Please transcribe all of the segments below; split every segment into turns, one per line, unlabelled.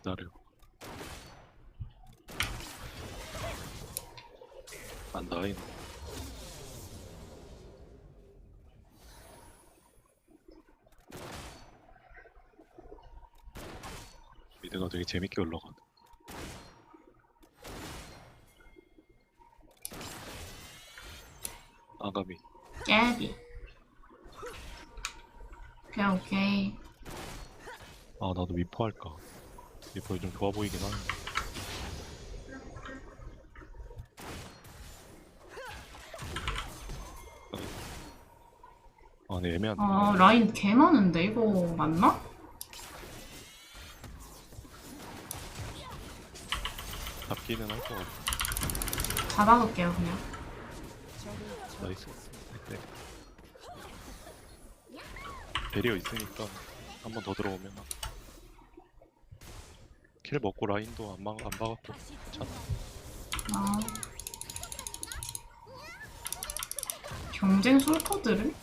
기다려. 안 나인. 미드가 되게 재밌게 올라가네. 아가미.
깨비. 오케이, 오케이.
아 나도 미포 할까. 미포 좀 좋아 보이긴 하는데. 아, 네 애매한데.
아, 라인 개 많은데, 이거 맞나?
잡기는 할 것 같아.
잡아볼게요, 그냥.
나이스. 네. 배리어 있으니까 한 번 더 들어오면 킬 먹고 라인도 안, 막, 안 박았고 괜찮아.
아. 경쟁 솔커들을?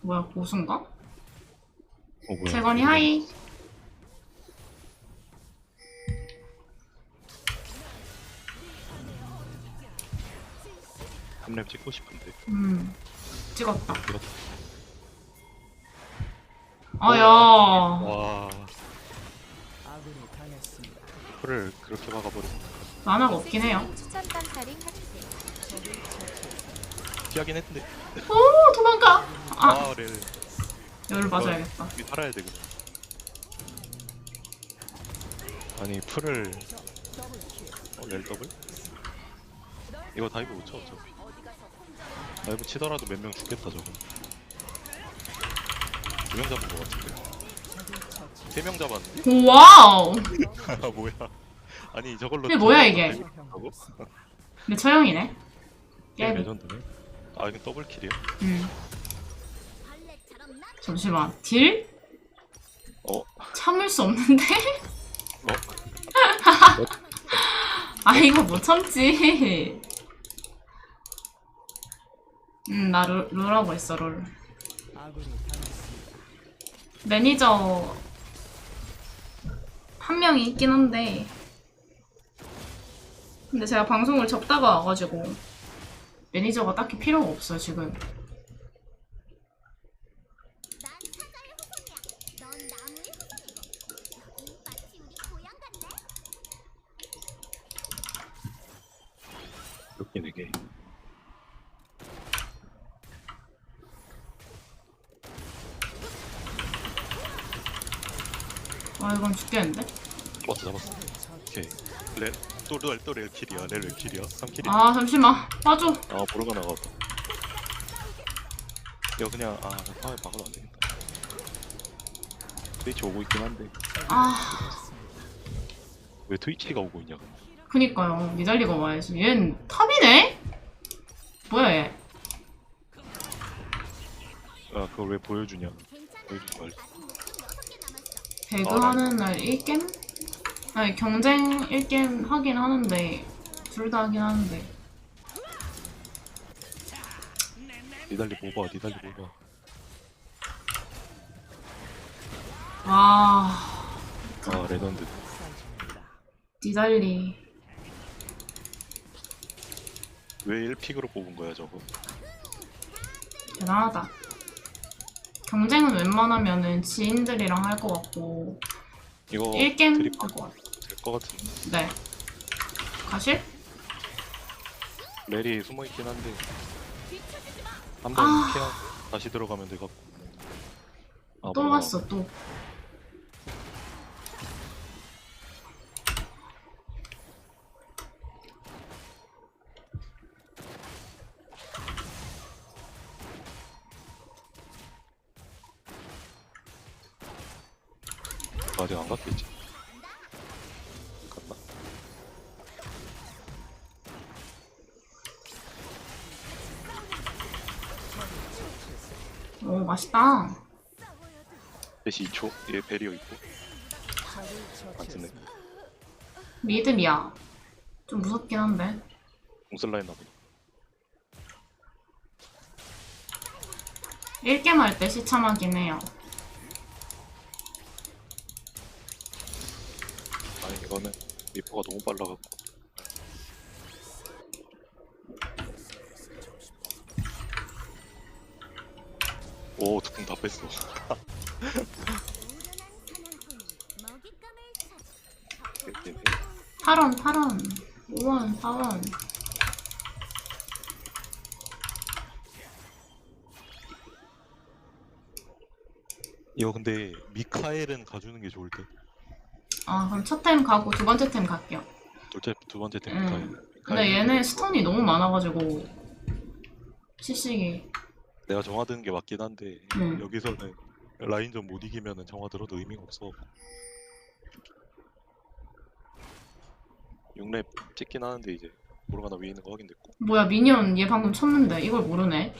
뭐야, 고수인가?
어, 뭐야.
재건이 하이.
한랩 찍고 싶은데.
음. 찍었다.
이렇다.
아야.
와. 풀을 그렇게 박아버리면
만화가 없긴 해요.
추천
피하긴 했는데.
오, 도망가! 아,
아, 레.
열을 맞아야겠다.
여기 살아야 돼 그냥. 아니 풀을 어, 렐 더블? 이거 다이브 못쳐 어차피 다이브 치더라도 몇 명 죽겠다 저거 두 명 잡은 거 같은데 세명 잡았네
와우!
아 뭐야 아니 저걸로
이게 뭐야, 이게? 근데 처형이네.
게임
깨비.
레전드네 아 이거 더블 킬이야?
음. 잠시만. 딜?
어?
참을 수 없는데?
어?
아, 이거 못 참지. 음, 나 룰, 룰하고 있어, 룰. 매니저 한 명이 있긴 한데. 근데 제가 방송을 접다가 와가지고 매니저가 딱히 필요가 없어요 지금.
웃긴 이게
아 이건 죽겠는데?
왔어 잡았어. 오케이. 렐또렐또 렐 킬이야. 렐왜 킬이야? 3킬이야.
아 잠시만. 빠져.
아 보러가 나갔다. 이거 그냥 아 파에 박아도 안 되겠다. 트위치 오고 있긴 한데.
아.
왜 트위치가 오고 있냐 근데
그니까요. 니달리가 와야지. 얜 탑이네? 뭐야 얘?
아 그걸 왜 보여주냐? 보여주지 말고
개 남았어
배그 하는 날 1게임? 아니 경쟁 1게임 하긴 하는데 둘 다 하긴 하는데.
니달리 뭐봐 니달리 뭐봐. 와아 레전드.
니달리.
왜 1픽으로 뽑은 거야 저거?
대단하다 경쟁은 웬만하면은 지인들이랑 할 것 같고
이거
1게임
드립
할것 같아
될것 같은데
네 가실?
렐이 숨어 있긴 한데 한번
아.
피하 다시 들어가면 돼갖고 아,
또
뭐야.
왔어 또
아직 안 갔겠지. 갔나?
오 맛있다.
대시 2초 얘 베리어 있고. 안 쓰네.
미드미야. 좀 무섭긴 한데.
공슬라 했나 보다
1게임 할때 시참하긴 해요
너무 빨라갖고. 오 두통 다 뺐어.
8원 8원. 5원 4원.
이거 근데 미카엘은 가주는 게 좋을 듯
아 그럼 첫 템 가고 두 번째 템 갈게요.
둘째 두 번째 템
음. 근데. 얘네 스톤이 너무 많아가지고 CC기.
내가 정화 드는 게 맞긴 한데
음.
여기서는 라인전 못 이기면은 정화 들어도 의미가 없어. 6렙 찍긴 하는데 이제 모르가나 위에 있는 거 확인됐고.
뭐야 미니언 얘 방금 쳤는데 이걸 모르네.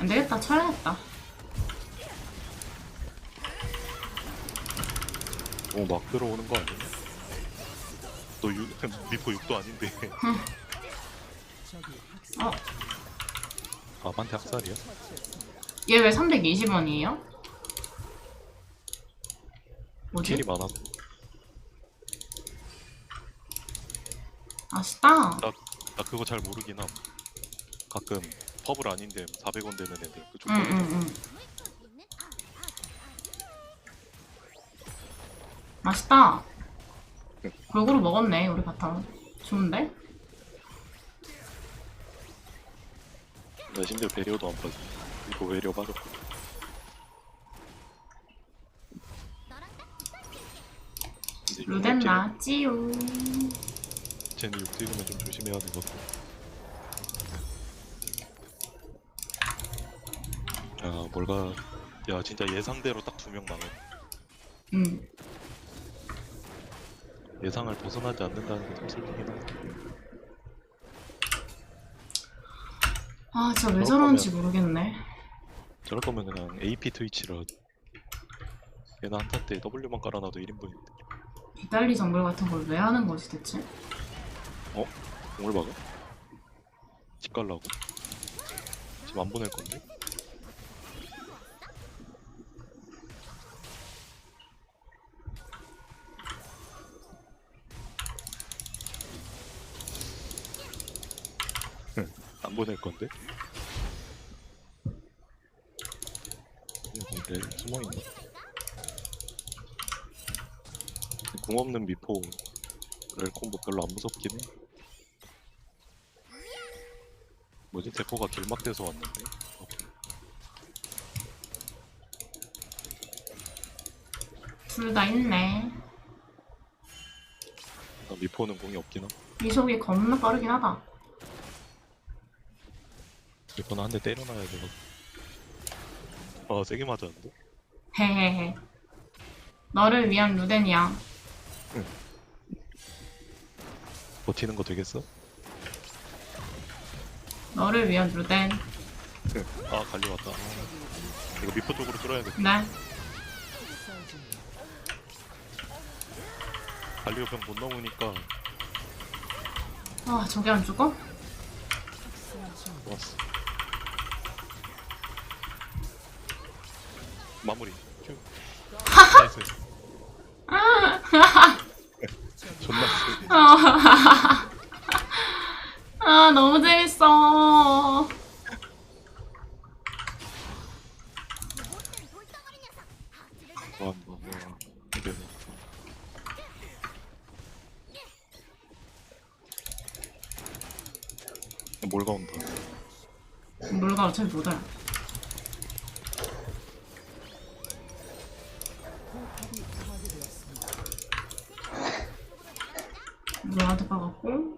안 되겠다 쳐야겠다
너무 막 들어오는 거 아니야? 너 6, 미포 6도 아닌데
어?
아 반대 학살이야?
얘 왜 320원이에요? 뭐지?
킬이 많아서
아쉽다
나 그거 잘 모르긴 함 가끔 퍼블 아닌데 400원 되는 애들 그쪽
응 응응 맛있다. 골고루 먹었네 우리 바탕 좋은데?
나 심지어 배려도 안 빠져 이거
너랑 딱
근데 이거
루덴
쟤-
나찌요
쟤는 6 찍으면 좀 조심해야 되거든 아. 뭘가. 야 진짜 예상대로 딱 두명 나네.
응
예상을 벗어나지 않는다는 게 좀 슬프긴 하네
아 진짜 왜 저러는지 모르겠네
저럴 거면 그냥 AP 트위치를 하지 얘는 한타 때 W만 깔아놔도 1인분인데
비달리 정글 같은 걸 왜 하는 거지 대체?
공을 박아? 집 갈라고? 지금 안 보낼 건데? 안 보낼 건데? 근데 숨어있나? 공 없는 미포 렐콤보 별로 안 무섭긴 해 뭐지? 대포가 길막돼서 왔는데? 어,
둘 다 있네
나 미포는 공이 없긴 함
이속이 겁나 빠르긴 하다
미포는 한 대 때려놔야 되거든 아 세게 맞았는데?
헤헤헤. 너를 위한 루덴이야.
버티는 거 되겠어?
너를 위한 루덴.
아 갈리 왔다. 아, 이거 미포 쪽으로 뚫어야겠다.
네.
갈리 옆에 못 넘으니까.
아 저게 안 죽어?
좋았어 마무리. 큐. 나이스. 존나 세.
아 너무 재밌어.
와, 뭐, 뭐, 이게 몰가 온다.
물가 어차피 못 와요 물한테 박았고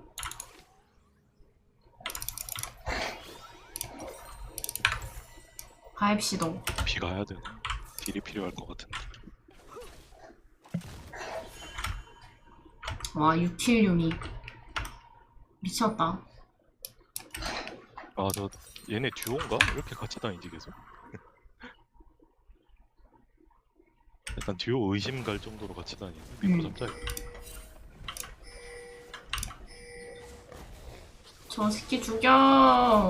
가입 시도
비 가야 되나? 딜이 필요할 것 같은데.
와 6킬 유니 미쳤다
아, 저 얘네 듀오인가? 이렇게 같이 다니지 계속? 약간 듀오 의심 갈 정도로 같이 다니네. 미포
음.
잡자. 이거.
저 새끼 죽여